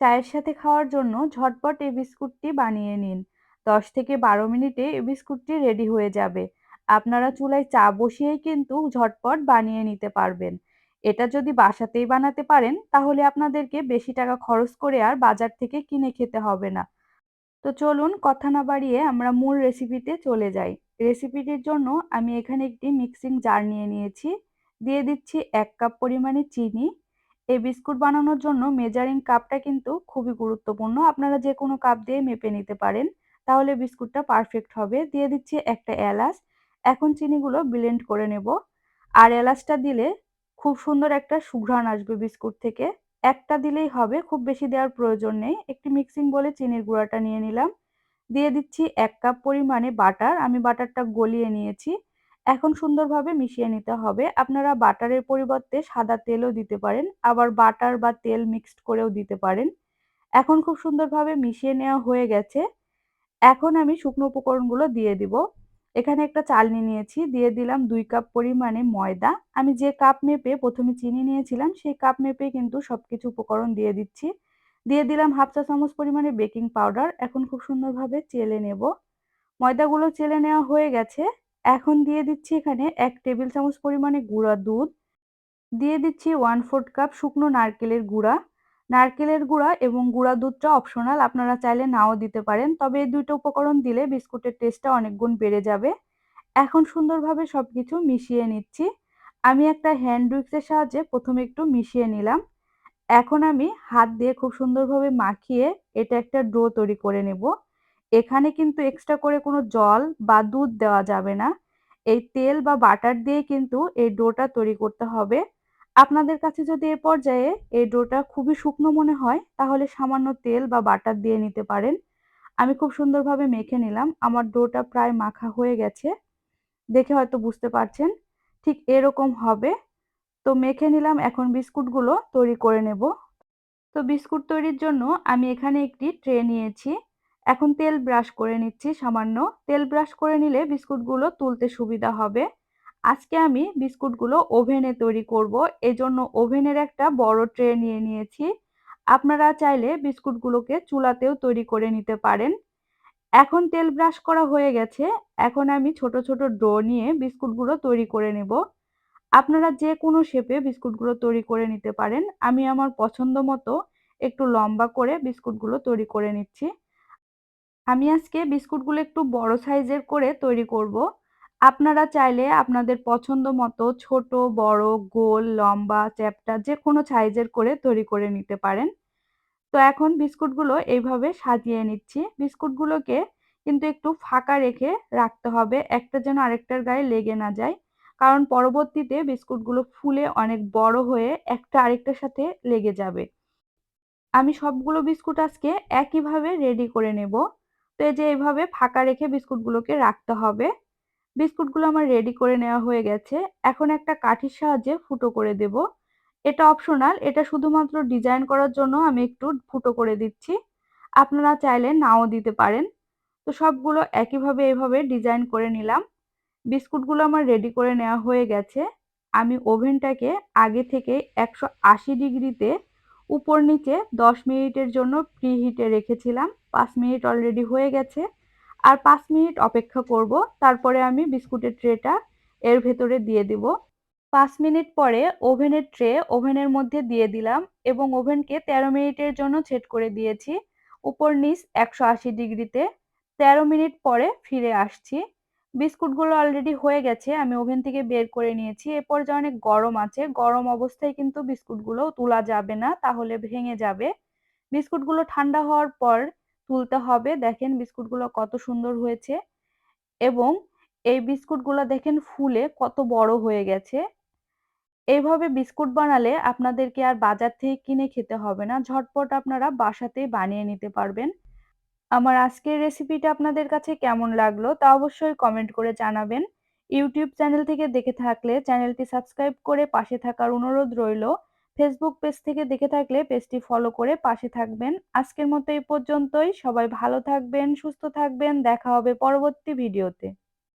চায়ের সাথে খাওয়ার জন্য ঝটপট এই বিস্কুটটি বানিয়ে নিন। ১০ থেকে ১২ মিনিটে এই বিস্কুটটি রেডি হয়ে যাবে। আপনারা চুলায় চা বসিয়েই কিন্তু ঝটপট বানিয়ে নিতে পারবেন। এটা যদি বাসাতেই বানাতে পারেন, তাহলে আপনাদেরকে বেশি টাকা খরচ করে আর বাজার থেকে কিনে খেতে হবে না। তো চলুন কথা না বাড়িয়ে আমরা মূল রেসিপিতে চলে যাই। রেসিপিটির জন্য আমি এখানে একটি মিক্সিং জার নিয়ে নিয়েছি। দিয়ে দিচ্ছি এক কাপ পরিমাণে চিনি। এই বিস্কুট বানানোর জন্য মেজারিং কাপটা কিন্তু খুবই গুরুত্বপূর্ণ। আপনারা যে কোনো কাপ দিয়ে মেপে নিতে পারেন। তাহলে বিস্কুটটা পারফেক্ট হবে। দিয়ে দিচ্ছি একটা এলাচ। এখন চিনিগুলো ব্লেন্ড করে নেব। আর এলাচটা দিলে খুব সুন্দর একটা সুঘ্রাণ আসবে বিস্কুট থেকে। একটা দিলেই হবে, খুব বেশি দেওয়ার প্রয়োজন নেই। একটি মিক্সিং বলে চিনির গুঁড়াটা নিয়ে নিলাম। দিয়ে দিচ্ছি এক কাপ পরিমাণে বাটার। আমি বাটারটা গলিয়ে নিয়েছি। এখন সুন্দরভাবে মিশিয়ে নিতে হবে। আপনারা বাটারের পরিবর্তে সাদা তেলও দিতে পারেন। আবার বাটার বা তেল মিক্সড করেও দিতে পারেন। এখন খুব সুন্দরভাবে মিশিয়ে নেওয়া হয়ে গেছে। এখন আমি শুকনো উপকরণগুলো দিয়ে দিব। এখানে একটা চালনি নিয়েছি, দিয়ে দিলাম দুই কাপ পরিমাণে ময়দা। আমি যে কাপ মেপে প্রথমে চিনি নিয়েছিলাম সেই কাপ মেপে কিন্তু সব কিছু উপকরণ দিয়ে দিচ্ছি। দিয়ে দিলাম হাফ চা চামচ পরিমাণে বেকিং পাউডার। এখন খুব সুন্দরভাবে চেলে নেব। ময়দাগুলো চেলে নেওয়া হয়ে গেছে। এখন দিয়ে দিচ্ছি এখানে এক টেবিল চামচ পরিমাণে গুঁড়া দুধ। দিয়ে দিচ্ছি 1/4 কাপ শুকনো নারকেলের গুঁড়া। নারকেলের গুঁড়া এবং গুঁড়া দুধটা অপশনাল আপনারা চাইলে নাও দিতে পারেন। তবে এই ২ টা উপকরণ দিলে বিস্কুটের টেস্টটা অনেক গুণ বেড়ে যাবে। এখন সুন্দরভাবে সব কিছু মিশিয়ে নিচ্ছি। আমি একটা হ্যান্ড উইক্সের সাহায্যে প্রথমে একটু মিশিয়ে নিলাম। এখন আমি হাত দিয়ে খুব সুন্দরভাবে মাখিয়ে এটা একটা ডো তৈরি করে নেব। এখানে কিন্তু এক্সট্রা করে কোনো জল বা দুধ দেওয়া যাবে না। এই তেল বা বাটার দিয়ে কিন্তু এই ডোটা তৈরি করতে হবে। আপনাদের কাছে যদি এ পর্যায়ে এই ডোটা খুবই শুকনো মনে হয়, তাহলে সামান্য তেল বা বাটার দিয়ে নিতে পারেন। আমি খুব সুন্দরভাবে মেখে নিলাম। আমার ডোটা প্রায় মাখা হয়ে গেছে। দেখে হয়তো বুঝতে পারছেন। ঠিক এরকম হবে। তো মেখে নিলাম, এখন বিস্কুটগুলো তৈরি করে নেব। তো বিস্কুট তৈরির জন্য আমি এখানে একটি ট্রে নিয়েছি। এখন তেল ব্রাশ করে নিচ্ছি সামান্য। তেল ব্রাশ করে নিলে বিস্কুটগুলো তুলতে সুবিধা হবে। আজকে আমি বিস্কুটগুলো ওভেনে তৈরি করব। এজন্য ওভেনের একটা বড় ট্রে নিয়ে নিয়েছি। আপনারা চাইলে বিস্কুটগুলোকে চুলাতেও তৈরি করে নিতে পারেন। এখন তেল ব্রাশ করা হয়ে গেছে। এখন আমি ছোট, ছোট ডো নিয়ে বিস্কুটগুলো তৈরি করে নেব। আপনারা যে কোনো শেপে বিস্কুটগুলো তৈরি করে নিতে পারেন। আমি আমার পছন্দ মতো একটু লম্বা করে বিস্কুটগুলো তৈরি করে নিচ্ছি। আমি আজকে বিস্কুটগুলো একটু বড় সাইজের করে তৈরি করব। আপনারা চাইলে আপনাদের পছন্দ মতো ছোট, বড়, গোল, লম্বা, চ্যাপ্টা যেকোনো সাইজের করে তৈরি করে নিতে পারেন। তো এখন বিস্কুটগুলো এইভাবে সাজিয়ে নিচ্ছি। বিস্কুটগুলোকে কিন্তু একটু ফাঁকা রেখে রাখতে হবে। একটা যেন আরেকটার গায়ে লেগে না যায়। কারণ পরবর্তীতে বিস্কুটগুলো ফুলে অনেক বড় হয়ে একটা আরেকটার সাথে লেগে যাবে। আমি সবগুলো বিস্কুট আজকে একইভাবে রেডি করে নেব। তো এই যে এভাবে ফাঁকা রেখে বিস্কুটগুলোকে রাখতে হবে। বিস্কুটগুলো আমার রেডি করে নেওয়া হয়ে গেছে। এখন একটা কাঠির সাহায্যে ফুটো করে দেব। এটা অপশনাল। এটা শুধুমাত্র ডিজাইন করার জন্য আমি একটু ফুটো করে দিচ্ছি। আপনারা চাইলে নাও দিতে পারেন। তো সবগুলো একইভাবে এভাবে ডিজাইন করে নিলাম। বিস্কুটগুলো আমার রেডি করে নেওয়া হয়ে গেছে। আমি ওভেনটাকে আগে থেকে ১৮০ ডিগ্রিতে উপর নিচে ১০ মিনিটের জন্য প্রি হিটে রেখেছিলাম। ৫ মিনিট অলরেডি হয়ে গেছে। আর ৫ মিনিট অপেক্ষা করব। তারপরে আমি বিস্কুটের ট্রেটা এর ভেতরে দিয়ে দিব। ৫ মিনিট পরে ওভেনের ট্রে ওভেনের মধ্যে দিয়ে দিলাম এবং ওভেনকে ১৩ মিনিটের জন্য সেট করে দিয়েছি। উপর নিচ ১৮০ ডিগ্রিতে। ১৩ মিনিট পরে ফিরে আসছি। বিস্কুটগুলো অলরেডি হয়ে গেছে। আমি ওভেন থেকে বের করে নিয়েছি। এ পর্যায়ে অনেক গরম আছে। গরম অবস্থায় কিন্তু বিস্কুটগুলো তোলা যাবে না, তাহলে ভেঙে যাবে। বিস্কুটগুলো ঠান্ডা হওয়ার পর তুলতে হবে। দেখেন বিস্কুটগুলো কত সুন্দর হয়েছে এবং এই বিস্কুটগুলো দেখেন ফুলে কত বড় হয়ে গেছে। এইভাবে বিস্কুট বানালে আপনাদেরকে আর বাজার থেকে কিনে খেতে হবে না। ঝটপট আপনারা বাসাতেই বানিয়ে নিতে পারবেন। আমার আজকের রেসিপিটা আপনাদের কাছে কেমন লাগল তা অবশ্যই কমেন্ট করে জানাবেন। ইউটিউব চ্যানেল থেকে দেখে থাকলে চ্যানেলটি সাবস্ক্রাইব করে পাশে থাকার অনুরোধ রইল। ফেসবুক পেজ থেকে দেখে থাকলে পেজটি ফলো করে পাশে থাকবেন। আজকের মতো এই পর্যন্তই। সবাই ভালো থাকবেন, সুস্থ থাকবেন। দেখা হবে পরবর্তী ভিডিওতে।